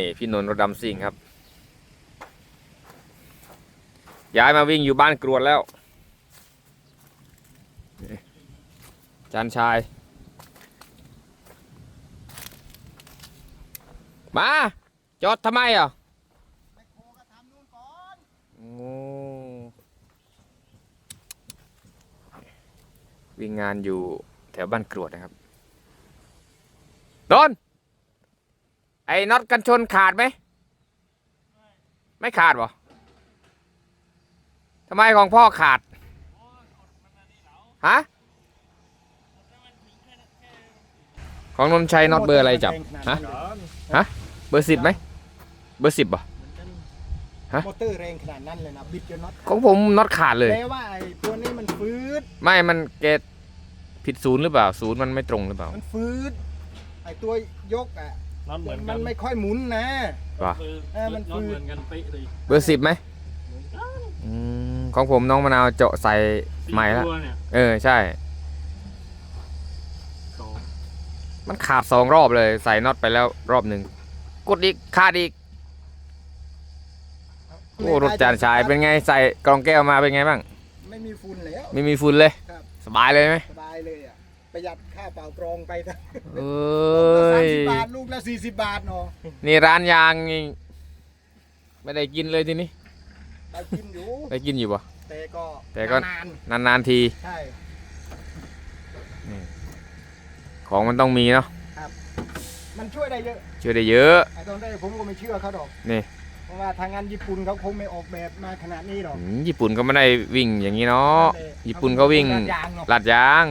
นี่พี่นนท์รถดำซิ่งครับ ย้ายมาวิ่งอยู่บ้านกรวดแล้วจานชาย มา จอดทำไมอะวิ่งงานอยู่แถวบ้านกรวดนะครับ โดน อ้น็อตกันชนขาดไหม ไม่ขาดบ่ทำไมของพ่อขาด ฮะ ของนนชัยน็อตเบอร์อะไรจับ ฮะเบอร์สิบไหม เบอร์สิบบ่ฮะ มอเตอร์แรงขนาดนั้นเลยนะบิดจนน็อตของผมน็อตขาดเลย แปลว่าไอ้ตัวนี้มันฟืด ไม่ มันเกตผิดศูนย์หรือเปล่า ศูนย์มันไม่ตรงหรือเปล่า มันฟืด ไอ้ตัวยกอะ น็อตเหมือนกัมันนไม่ค่อยหมุนนะ ว่ะคือเออมันน็อตคือ เหมือนกันเป๊ะเลยเบอร์สิบไหมอืมของผมน้องมะนาวเจาะใส่ใหม่แล้วสี่ตัวเนี่ยเออใช่ สองมันขาดสองรอบเลยใส่น็อตไปแล้วรอบหนึ่งกดอีกขาดอีกโอ้รถจานชายเป็นไงใส่กรองแก้วมาเป็นไงบ้าง ไม่มีฝุ่นแล้ว ไม่มีฝุ่นเลย ครับ สบายเลยไหมสบายเลยอะ ประหยัดค่าเป่ากรองไปทั้งเอสา้มยสิบบาทลูกละสี่สิบบาทเนาะนี่ร้านยางนี่ไม่ได้กินเลยทีนี้ไปกินอยู่ ได้กินอยู่ปะ แต่ก็แต่ก็ นานนานๆทีๆใช่ ของมันต้องมีเนาะมันช่วยได้เยอะช่วยได้เยอะ ไอ้ตอนแรกผมก็ไม่เชื่อเขาดอกนี่ เพราะว่าทางงานญี่ปุ่นเขาคงไม่ออกแบบมาขนาดนี้หรอกอืมญี่ปุ่นก็ไม่ได้วิ่งอย่างนี้เนาะนั่นแหละญี่ปุ่นก็วิ่ง ลาดยางเนาะลาดยาง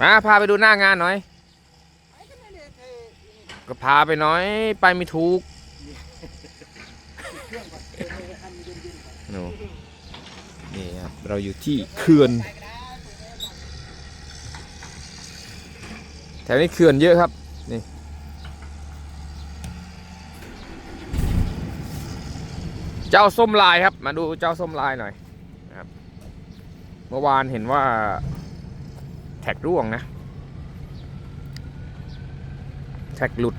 มาพาไปดูหน้างานหน่อย ก็พาไปหน่อย ไปไม่ถูกน่นี่ครับเราอยู่ที่เขื่อนแถวนี้เขื่อนเยอะครับ นี่ เจ้าส้มลายครับ มาดูเจ้าส้มลายหน่อยนะครับ เมื่อวานเห็นว่า ท็กร่วงนะ แท็กหลุด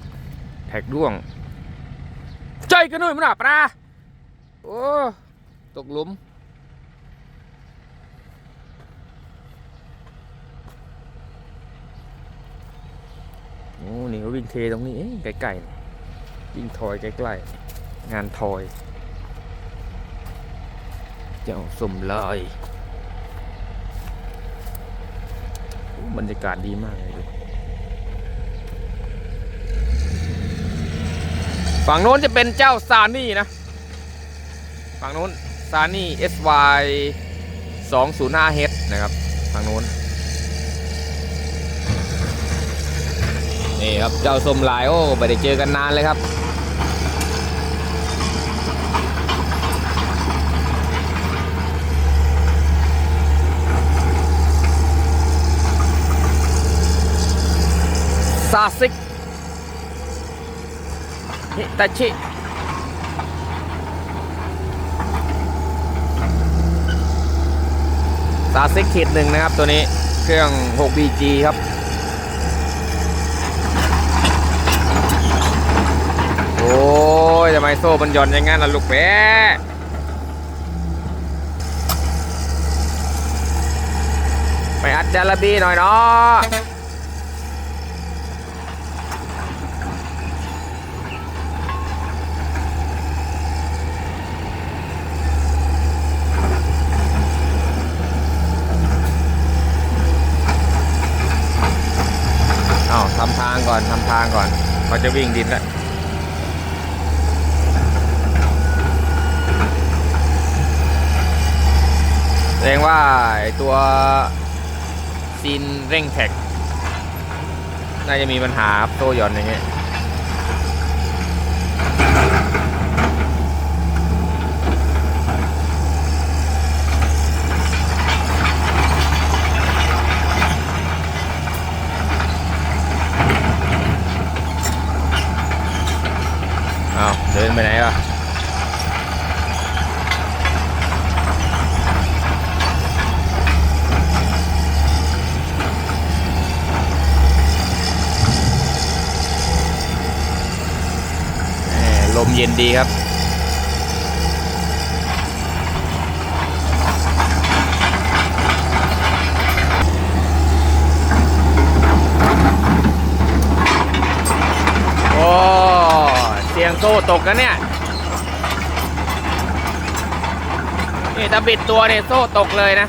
แท็กร่วง ใจกันหน่อยมั้งน่ะปลาโอ้ตกหลุมโอ้นี่เขาวิ่งเทตรงนี้เอ้ยใกล้ๆนี่วิ่งทอยใกล้ๆงานทอย เจ้าสมลอยโอ้ บรรยากาศดีมากเลยดูฝั่งโน้นจะเป็นเจ้าซานี่นะ ฝั่งโน้นซานี่ SY 205H นะครับ ฝั่งโน้น นี่ครับ เจ้าสมลายโอ้ไม่ได้เจอกันนานเลยครับาซิกฮิตาชิซาซิกขีดหนึ่งนะครับตัวนี้เครื่อง 6BG ครับโอ้ยทำไมโซ่มันหย่อนอย่างงั้นล่ะลูกแป๊ะไปอัดจาระบีหน่อยเนาะอ้าวทำทาง ก่อนทำทางก่อนเขาจะวิ่งดินแล้วแสดงว่าตัวซีนเร่งแท็ก น่าจะมีปัญหาครับโตหย่อนอย่างเงี้ยอ้าวเดินไปไหนล่ะ ลมเย็นดีครับโอ้เสียงโซ่ตกนะเนี่ย นี่ถ้าบิดตัวเนี่ยโซ่ตกเลยนะ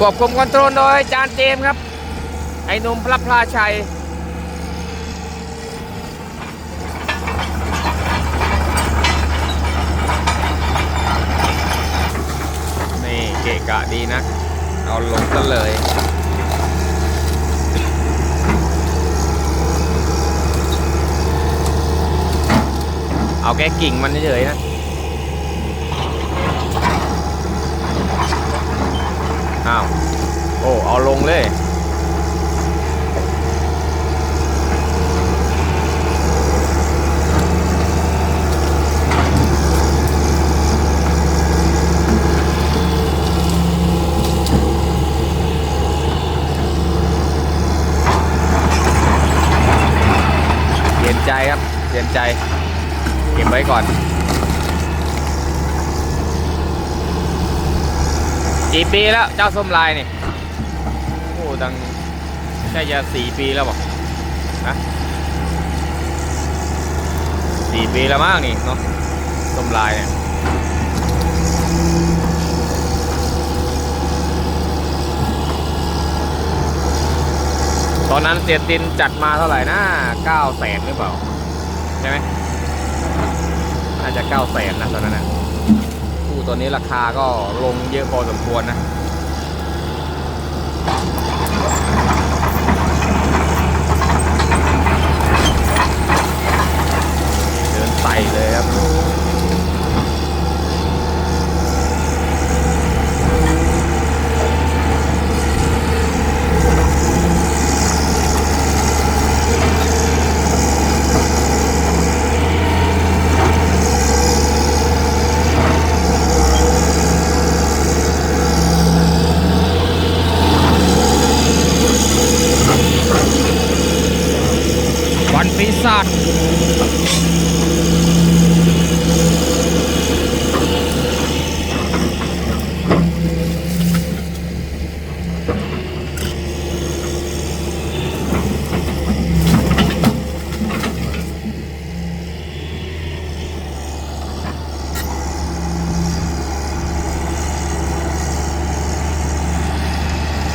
ควบคุมคอนโทรลโดยจานเจมครับ ไอ้หนุ่มพระพลาชัย นี่เกะกะดีนะ เอาลงซะเลยเอาแค่กิ่งมันเฉยๆนะ อ้าว โอ้ เอาลงเลย เย็นใจครับ เย็นใจ เก็บไว้ก่อน กี่ปีแล้วเจ้าส้มลายนี่โอ้ดังใช่จะสี่ปีแล้วบอกนะสี่ปีแล้วมั้งนี่เนาะส้มลายเนี่ยตอนนั้นเสียตินจัดมาเท่าไหร่นะเก้าแสนหรือเปล่า ใช่ไหมน่าจะเก้าแสนนะตอนนั้นนะ ตัวนี้ราคาก็ลงเยอะพอสมควรนะเดินไต่เลยครับาจ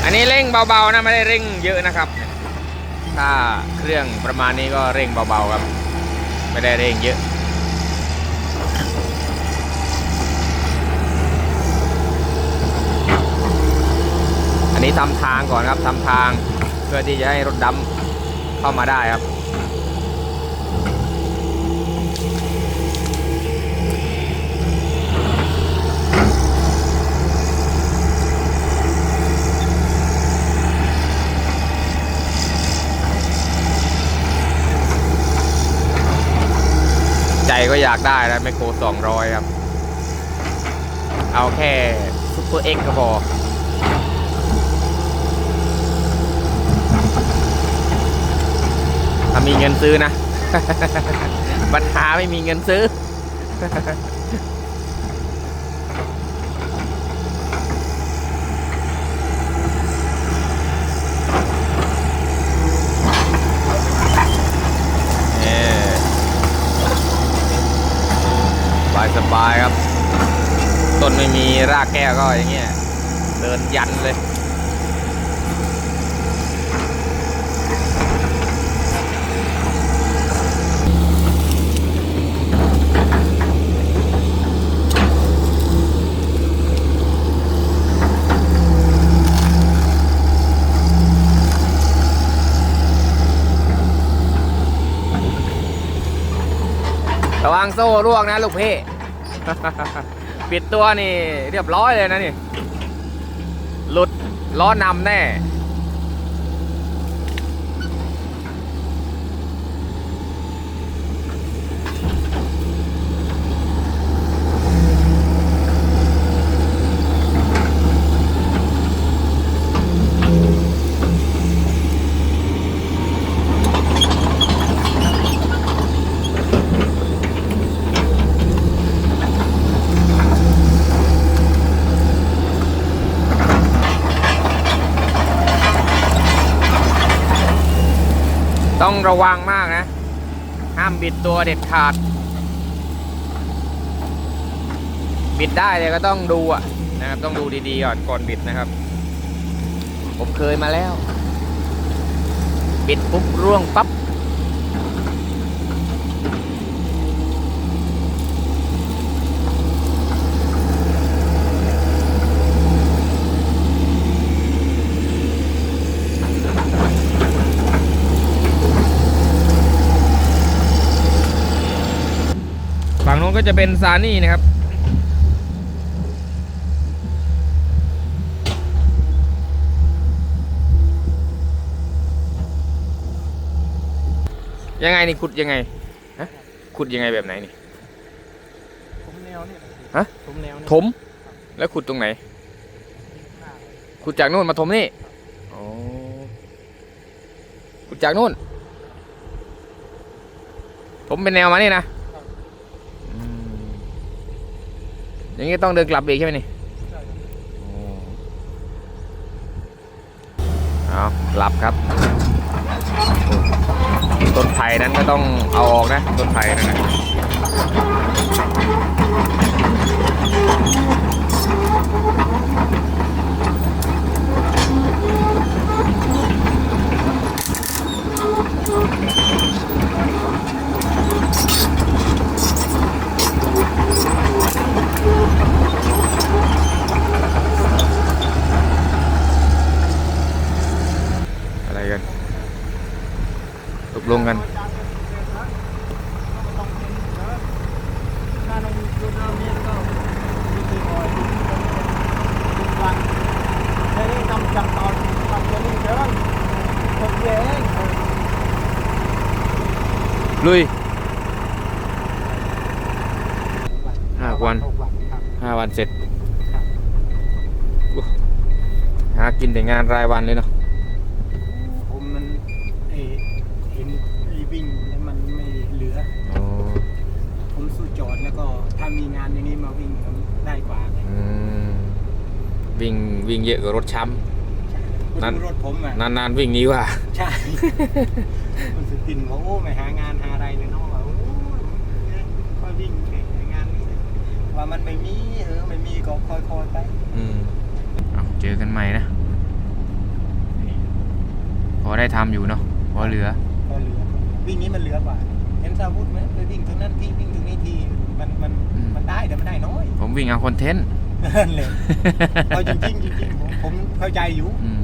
อันนี้เร่งเบาๆนะไม่ได้เร่งเยอะนะครับ ถ้าเครื่องประมาณนี้ก็เร่งเบาๆครับ ไม่ได้เร่งเยอะอันนี้ทำทางก่อนครับทำทางเพื่อที่จะให้รถดำเข้ามาได้ครับ ใจก็อยากได้นะไมโครสองร้อยครับ เอาแค่ซุปเปอร์เอ็กก็พอถ้ามีเงินซื้อนะปัญหาไม่มีเงินซื้อ สบายครับ ต้นไม่มีรากแก้วก็อย่างเงี้ย เดินยันเลยระวังโซ่ร่วงนะลูกพี่ ปิดตัวนี่เรียบร้อยเลยนะนี่ หลุดล้อนำแน่ ระวังมากนะ ห้ามบิดตัวเด็ดขาด บิดได้เลยก็ต้องดูอะนะครับ ต้องดูดีๆก่อนก่อนบิดนะครับ ผมเคยมาแล้ว บิดปุ๊บร่วงปั๊บ ก็จะเป็นซานี่นะครับ ยังไงนี่ขุดยังไงฮะขุดยังไงแบบไหนนี่ผมแนวเนี่ยฮะผมแนวเนี่ยถม แล้วขุดตรงไหน ขุดจากนู่นมาถมนี่อ๋อขุดจากนู่นผมเป็นแนวมานี่นะอืม อย่างงี้ต้องเดินกลับอีกใช่ไหมนี่อ๋อเอากลับครับ ต้นไผ่นั้นก็ต้องเอาออกนะ ต้นไผ่นั่นนะอะไรกัน ตกลงกัน ถ้าลงดูน้ำเนี่ยก็มีตีบอยทุกวันแค่นี้ทำจับตอนทำแค่นี้เดินคนเดีย วเองลุยห้าวันห้าวันเสร็จ หากินแต่งานรายวันเลยเนาะ ผมมันเอ่อเห็นไอ้วิ่งแล้วมันไม่เหลือ อ๋อ ผมสู้จอดแล้วก็ถ้า มีงานอย่างนี้มาวิ่งผมได้กว่าไงอืมวิ่งวิ่งเยอะกว่ารถช้นั่นคุณดูรถผมอะำนานๆวิ่งนี้ว่า ใช่คุณสุตินบอกโอ้ไม่หางานหาอะไรเลยเนาะว่าโอ้ค่อยวิ่งไปหางานนี้ว่ามันไม่มีเออไม่มีก็ค่อยๆไปอืมเอาเจอกันใหม่นะนี่พอได้ทำอยู่เนาะพอเหลือก็เหลือ วิ่งนี้มันเหลือกว่า เห็นซาวุธไหมไปวิ่งตรงนั้นทีวิ่งตรงนี้ที มันมันอืมมันได้แต่มันได้น้อย ผมวิ่งเอาคอนเทนต์ นั่นเลยเอาจริงๆจริงๆผมผมเข้าใจอยู่ อืม